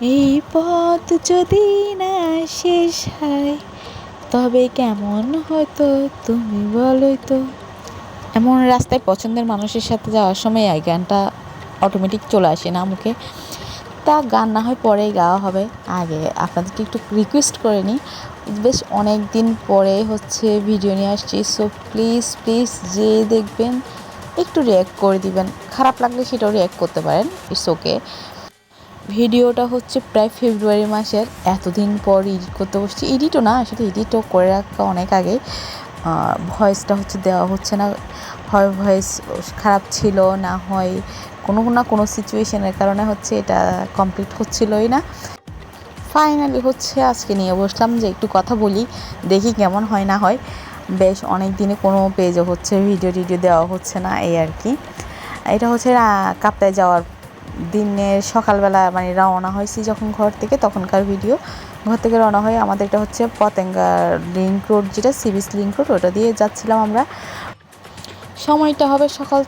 এই পথ যদি না শেষ হয়, তবে কেমন হতো তুমি বলোই তো? এমন রাস্তায় পছন্দের মানুষের সাথে যাওয়ার সময় এই গানটা অটোমেটিক চলে আসে না মুখে। তা গান না হয় পরেই গাওয়া হবে। আগে আপনাদেরকে একটু রিকোয়েস্ট করে নিই। বেশ অনেক দিন পরে হচ্ছে ভিডিও নিয়ে আসছি সো প্লিজ প্লিজ যে দেখবেন, একটু রিয়্যাক্ট করে দিবেন। খারাপ লাগলে সেটাও রিয়্যাক্ট করতে পারেন ইটস ওকে ভিডিওটা হচ্ছে প্রায় ফেব্রুয়ারি মাসের, এতদিন পর এডিট করতে বসছি। এডিটও না, আসলে এডিটও করে রাখা অনেক আগে। ভয়েসটা হচ্ছে দেওয়া হচ্ছে না। হয় ভয়েস খারাপ ছিল, না হয় কোনো না কোনো সিচুয়েশনের কারণে হচ্ছে এটা কমপ্লিট হচ্ছিলই না। ফাইনালি হচ্ছে আজকে নিয়ে বসলাম যে একটু কথা বলি, দেখি কেমন হয়, না হয়। বেশ অনেক দিনে কোনো পেজে হচ্ছে ভিডিও টিডিও দেওয়া হচ্ছে না, এই আর কি। এটা হচ্ছে কাপ্তায় যাওয়ার দিনের সকালবেলা মানে রওনা হয়েছি যখন ঘর থেকে, তখনকার ভিডিও ঘর থেকে রওনা হয়ে আমাদের এটা হচ্ছে পতেঙ্গা লিঙ্ক রোড যেটা সিবিস লিঙ্ক রোড ওটা দিয়ে যাচ্ছিলাম আমরা। সময়টা হবে সকাল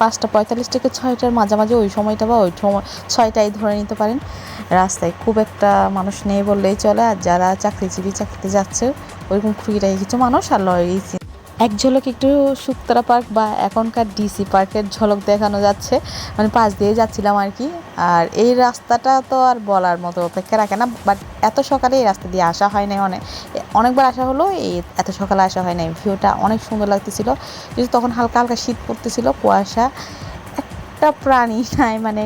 পাঁচটা পঁয়তাল্লিশ থেকে ছয়টার মাঝামাঝি, ওই সময়টা বা ওই সময়, ছয়টায় ধরে নিতে পারেন। রাস্তায় খুব একটা মানুষ নেই বললেই চলে, আর যারা চাকরিজীবী চাকরিতে যাচ্ছে ওইরকম খুঁড়িটাই কিছু মানুষ, আর লরি এক ঝলক একটু শুক্তারা পার্ক বা এখনকার ডিসি পার্কের ঝলক দেখানো যাচ্ছে। মানে পাশ দিয়ে যাচ্ছিলাম আর কি। আর এই রাস্তাটা তো আর বলার মতো অপেক্ষা রাখে না বাট এত সকালে এই রাস্তা দিয়ে আসা হয় নাই অনেক অনেকবার আসা হলো, এই এত সকালে আসা হয় নাই। ভিউটা অনেক সুন্দর লাগতেছিল। কিন্তু তখন হালকা হালকা শীত পড়তেছিল, কুয়াশা। একটা প্রাণী নাই মানে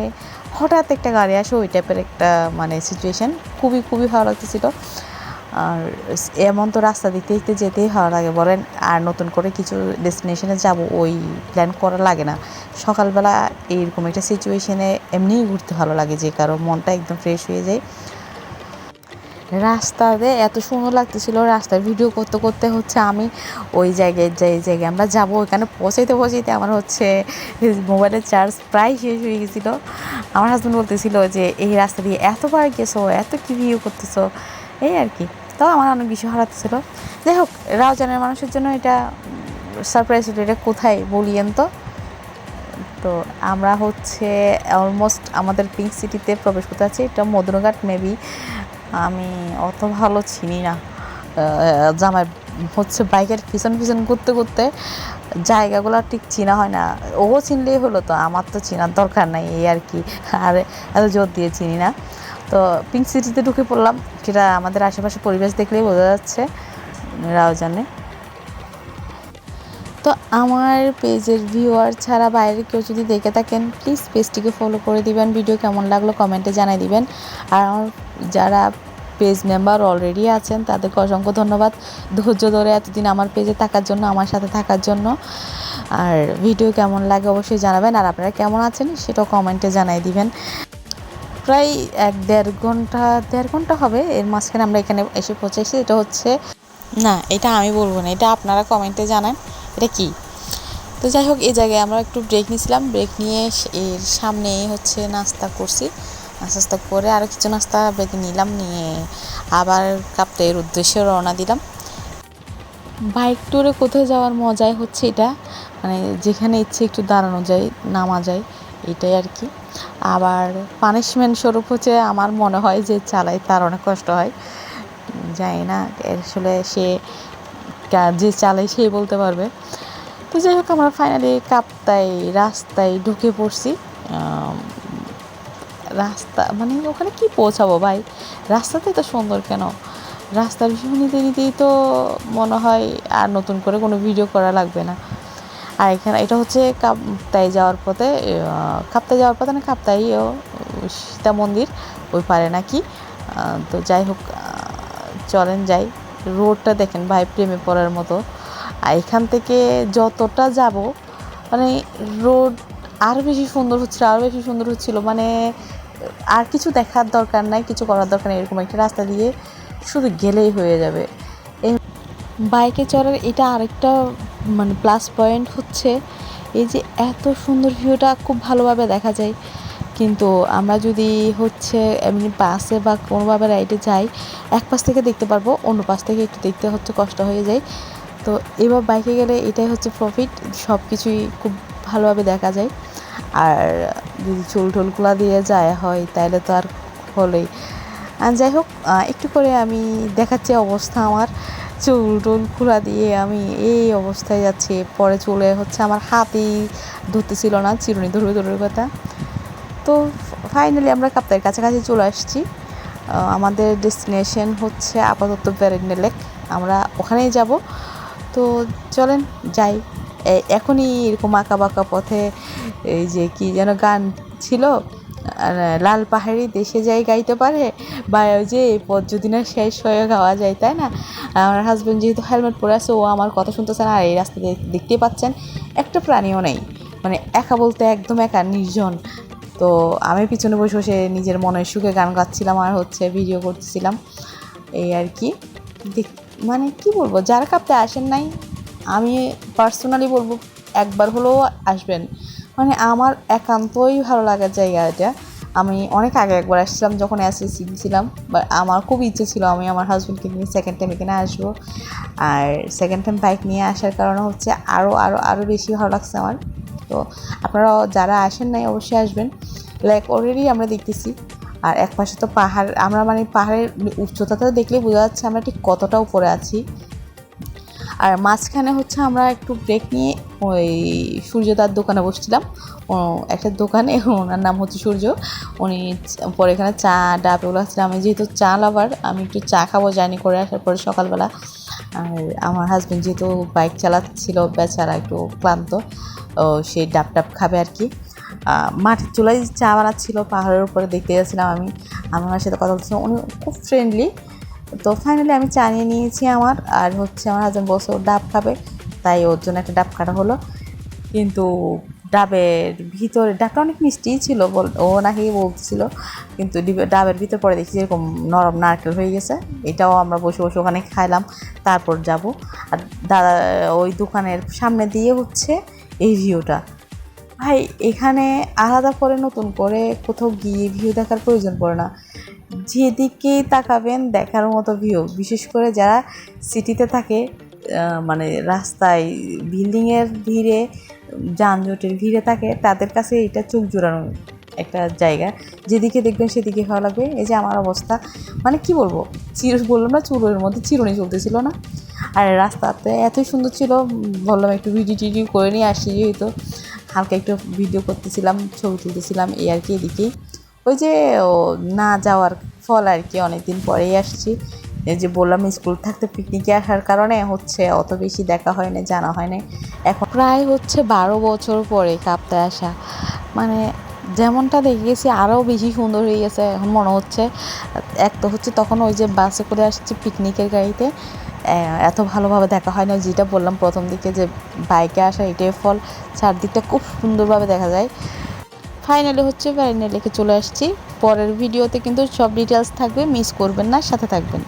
হঠাৎ একটা গাড়ি আসে, ওই টাইপের একটা মানে সিচুয়েশান খুবই খুবই ভালো লাগতেছিল। আর এমন তো রাস্তা দেখতে দেখতে যেতেই ভালো লাগে। বলেন, আর নতুন করে কিছু ডেস্টিনেশনে যাব, ওই প্ল্যান করা লাগে না। সকালবেলা এইরকম একটা সিচুয়েশনে এমনিই ঘুরতে ভালো লাগে, যে কারও মনটা একদম ফ্রেশ হয়ে যায়। রাস্তাতে এত সুন্দর লাগতেছিল রাস্তার ভিডিও করতে করতে হচ্ছে আমি ওই জায়গায়, যে জায়গায় আমরা যাব ওখানে পৌঁছাইতে পৌঁছাইতে আমার হচ্ছে মোবাইলের চার্জ প্রায় শেষ হয়ে গেছিল। আমার হাজব্যান্ড বলতেছিল যে, এই রাস্তা দিয়ে এতবার গেছো, এত কি ভিউ করতেছো? এই আর কি। তাও আমার অনেক বেশি হারাতেছিল যাই হোক, রাউজানের মানুষের জন্য এটা সারপ্রাইজ এটা কোথায় বলিয়েন তো? তো আমরা হচ্ছে অলমোস্ট আমাদের পিঙ্ক সিটিতে প্রবেশ করতে আছি এটা মদনঘাট মেবি আমি অত ভালো চিনি না। জামাই হচ্ছে বাইকের পিছন পিছন ঘুরতে ঘুরতে জায়গাগুলো ঠিক চেনা হয় না। ও চিনলেই হলো তো, আমার তো চেনার দরকার নাই এই আর কি। আর এত জোর দিয়ে চিনি না। তো পিঙ্ক সিটিতে ঢুকে পড়লাম। যেটা আমাদের আশেপাশে পরিবেশ দেখলেই বোঝা যাচ্ছে রাউজানে তো আমার পেজের ভিউয়ার ছাড়া বাইরে কেউ যদি দেখে থাকেন প্লিজ পেজটিকে ফলো করে দিবেন। ভিডিও কেমন লাগল কমেন্টে জানাই দিবেন। আর আমার যারা পেজ মেম্বার অলরেডি আছেন, তাদেরকে অসংখ্য ধন্যবাদ। ধৈর্য ধরে এতদিন আমার পেজে থাকার জন্য, আমার সাথে থাকার জন্য। আর ভিডিও কেমন লাগে অবশ্যই জানাবেন। আর আপনারা কেমন আছেন, সেটাও কমেন্টে জানাই দিবেন। প্রায় এক দেড় ঘণ্টা দেড় ঘণ্টা হবে। এর মাঝখানে আমরা এখানে এসে পৌঁছেছি। এটা হচ্ছে না, এটা আমি বলব না। এটা আপনারা কমেন্টে জানান। এটা কি? তো যাই হোক, এই জায়গায় আমরা একটু ব্রেক নিয়েছিলাম। ব্রেক নিয়ে এর সামনে হচ্ছে নাস্তা করছি। নাস্তা করে আরও কিছু নাস্তা ব্রেকে নিলাম। নিয়ে আবার কাপ্তাইয়ের উদ্দেশ্যে রওনা দিলাম। বাইক ট্যুরে কোথায় যাওয়ার মজাই হচ্ছে এটা। মানে যেখানে ইচ্ছে একটু দাঁড়ানো যায়, নামা যায়, এটাই আর কি। আবার পানিশমেন্ট স্বরূপ হচ্ছে আমার মনে হয় যে চালাই তার অনেক কষ্ট হয়। জানি না, আসলে সে যে চালাই সেই বলতে পারবে। তো যাই হোক, আমরা ফাইনালি কাপ্তাই রাস্তায় ঢুকে পড়ছি। রাস্তা মানে ওখানে কি পৌঁছাবো ভাই? রাস্তাতে তো সুন্দর কেন? রাস্তার ভিউ নিতে নিতেই তো মনে হয় আর নতুন করে কোনো ভিডিও করা লাগবে না। আর এখানে এটা হচ্ছে কাপ্তাই যাওয়ার পথে কাপ্তাই যাওয়ার পথে না কাপ্তাই সীতা মন্দির ওই পারে নাকি? তো যাই হোক চলেন যাই। রোডটা দেখেন ভাই, প্রেমে পড়ার মতো। আর এখান থেকে যতটা যাব মানে রোড আরও বেশি সুন্দর হচ্ছিল আরও বেশি সুন্দর হচ্ছিল। মানে আর কিছু দেখার দরকার নাই, কিছু করার দরকার নেই, এরকম একটা রাস্তা দিয়ে শুধু গেলেই হয়ে যাবে। বাইকে চড়ার এটা আরেকটা মানে প্লাস পয়েন্ট হচ্ছে এই যে এত সুন্দর ভিউটা খুব ভালোভাবে দেখা যায়। কিন্তু আমরা যদি হচ্ছে এমনি বাসে বা কোনোভাবে রাইডে যাই, এক পাশ থেকে দেখতে পারব, অন্য পাশ থেকে একটু দেখতে হচ্ছে কষ্ট হয়ে যায়। তো এবার বাইকে গেলে এটাই হচ্ছে প্রফিট সব কিছুই খুব ভালোভাবে দেখা যায়। আর যদি চুল টুলগুলা দিয়ে যায় হয় তাহলে তো আর আর যাই হোক একটু করে আমি দেখাচ্ছি অবস্থা আমার। চুল টুল খোলা দিয়ে আমি এই অবস্থায় যাচ্ছি। পরে চলে হচ্ছে আমার হাতেই ধরতেছিল না, চিরুনি ধরবে ধরবে কথা। তো ফাইনালি আমরা কাপ্তাইয়ের কাছাকাছি চলে আসছি। আমাদের ডেস্টিনেশন হচ্ছে আপাতত ব্যারেন্ডে লেক। আমরা ওখানেই যাব। তো চলেন যাই। এখনই এরকম আঁকা বাঁকা পথে এই যে কি যেন গান ছিল লাল পাহাড়ি দেশে যাই গাইতে পারে, বা ওই যে পথ যদি না শেষ হয়ে গাওয়া যায়, তাই না? আমার হাজব্যান্ড যেহেতু হেলমেট পরে আছে, ও আমার কথা শুনতেছে না, আর এই রাস্তা দেখতে পাচ্ছেন, একটা প্রাণীও নেই। মানে একা বলতে একদম একা, নির্জন। তো আমি পিছনে বসে বসে নিজের মনের সুখে গান গাচ্ছিলাম আর হচ্ছে ভিডিও করতেছিলাম। এই আর কি। মানে কি বলব, যারা কাঁপতে আসেন নাই, আমি পার্সোনালি বলব, একবার হলেও আসবেন। মানে আমার একান্তই ভালো লাগার জায়গা এটা। আমি অনেক আগে একবার আসছিলাম যখন এসএসসি ছিলাম বা আমার খুব ইচ্ছে ছিল আমি আমার হাজব্যান্ডকে নিয়ে সেকেন্ড টাইম এখানে আসব। আর সেকেন্ড টাইম বাইক নিয়ে আসার কারণে হচ্ছে আরও আরও আরও বেশি ভালো লাগছে আমার। তো আপনারা যারা আসেন নাই অবশ্যই আসবেন। লাইক অলরেডি আমরা দেখতেছি, আর এক পাশে তো পাহাড়, আমরা মানে পাহাড়ের উচ্চতাটা দেখলে বোঝা যাচ্ছে আমরা ঠিক কতটা উপরে আছি। আর মাঝখানে হচ্ছে আমরা একটু ব্রেক নিয়ে ওই সূর্যদার দোকানে বসছিলাম। একটা দোকানে, ওনার নাম হচ্ছে সূর্য। উনি পরে এখানে চা, ডাব এগুলো আমি যেহেতু চা লাভার আমি একটু চা খাব জার্নি করে আসার পরে সকালবেলা। আর আমার হাজব্যান্ড যেহেতু বাইক চালাচ্ছিল, বেচারা একটু ক্লান্ত, ও সে ডাব ডাব খাবে আর কি। মাটির চুলায় চা বানাচ্ছিল, পাহাড়ের উপরে দেখতে গেছিলাম আমি। আমার মার সাথে কথা বলছিলাম উনি খুব ফ্রেন্ডলি তো ফাইনালি আমি চা নিয়ে নিয়েছি আমার, আর হচ্ছে আমার হাজব্যান্ড বসে ডাব খাবে। তাই ওর জন্য একটা ডাব কাটা হলো। কিন্তু ডাবের ভিতরে, ডাবটা অনেক মিষ্টিই ছিল বল, ও নাকি বলছিল, কিন্তু ডাবের ভিতর পরে দেখছি এরকম নরম নারকেল হয়ে গেছে, এটাও আমরা বসে বসে ওখানে খাইলাম, তারপর যাব। আর দাদা ওই দোকানের সামনে দিয়ে হচ্ছে এই ভিউটা। ভাই, এখানে আলাদা করে নতুন করে কোথাও গিয়ে ভিউ দেখার প্রয়োজন পড়ে না। যেদিকেই তাকাবেন দেখার মতো ভিউ, বিশেষ করে যারা সিটিতে থাকে মানে রাস্তায় বিল্ডিংয়ের ভিড়ে, যানজটের ভিড়ে থাকে, তাদের কাছে এটা চোখ জোড়ানো একটা জায়গা। যেদিকে দেখবেন সেদিকে ভালো লাগবে। এই যে আমার অবস্থা মানে কি বলব? চির বলল না, চুলোর মধ্যে চিরুনি চলতেছিল না। আর রাস্তাতে এতই সুন্দর ছিল, বললাম একটু ভিডিও টিডিও করে নিয়ে আসি যেহেতু। হালকা একটু ভিডিও করতেছিলাম, ছবি তুলতেছিলাম, এই আর কি এদিকেই। ওই যে না যাওয়ার ফল আর কি, অনেকদিন পরেই আসছি। এই যে বললাম, স্কুল থাকতে পিকনিকে আসার কারণে হচ্ছে অত বেশি দেখা হয় না জানা হয় না এখন প্রায় হচ্ছে বারো বছর পরে কাঁপতে আসা। মানে যেমনটা দেখে গেছি আরও বেশি সুন্দর হয়ে গেছে এখন মনে হচ্ছে। এক তো হচ্ছে তখন ওই যে বাসে করে আসছি পিকনিকের গাড়িতে। এত ভালোভাবে দেখা হয় না যেটা বললাম প্রথম দিকে যে বাইকে আসা, এটাই ফল। চারদিকটা খুব সুন্দরভাবে দেখা যায়। ফাইনালি হচ্ছে ফাইনালি চলে আসছি। পরের ভিডিওতে কিন্তু সব ডিটেলস থাকবে মিস করবেন না, সাথে থাকবেন।